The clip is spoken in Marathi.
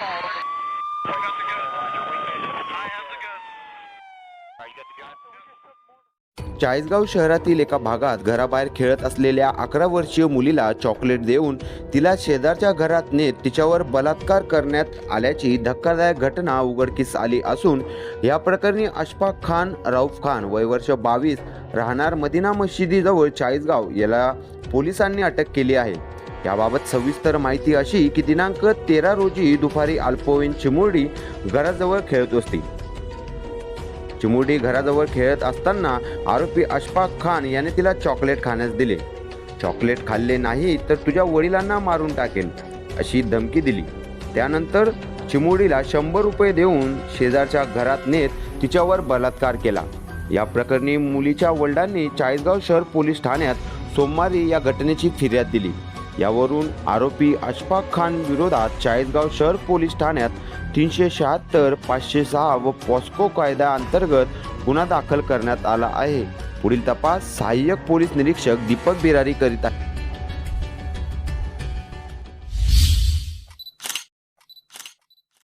Mark. We're in the gun. Chalisgaon शहरातील एका भागात घराबाहेर खेळत असलेल्या अकरा वर्षीय मुलीला चॉकलेट देऊन तिला शेजारच्या घरात नेत तिच्यावर बलात्कार करण्यात आल्याची धक्कादायक घटना उघडकीस आली असून या प्रकरणी अशफाक खान राऊफ खान वय वर्ष बावीस राहणार मदिना मशिदीजवळ चाळीसगाव याला पोलिसांनी अटक केली आहे. याबाबत सविस्तर माहिती अशी की दिनांक तेरा रोजी दुपारी अल्पवयीन चिमुरडी घराजवळ खेळत असते. चिमुरडी घराजवळ खेळत असताना आरोपी अशफाक खान याने तिला चॉकलेट खाण्यास दिले. चॉकलेट खाल्ले नाही तर तुझ्या वडिलांना मारून टाकेल अशी धमकी दिली. त्यानंतर चिमुरडीला शंभर रुपये देऊन शेजारच्या घरात नेत तिच्यावर बलात्कार केला. या प्रकरणी मुलीच्या वडिलांनी चाळीसगाव शहर पोलीस ठाण्यात सोमवारी या घटनेची फिर्याद दिली. यावरून आरोपी अशफाक खान विरोधात चाळीसगाव शहर पोलीस ठाण्यात तीनशे शहात्तर पाचशे सहा व पॉस्को कायदा अंतर्गत गुन्हा दाखल करण्यात आला आहे. पुढील तपास सहाय्यक पोलीस निरीक्षक दीपक बिरारी करीत आहे.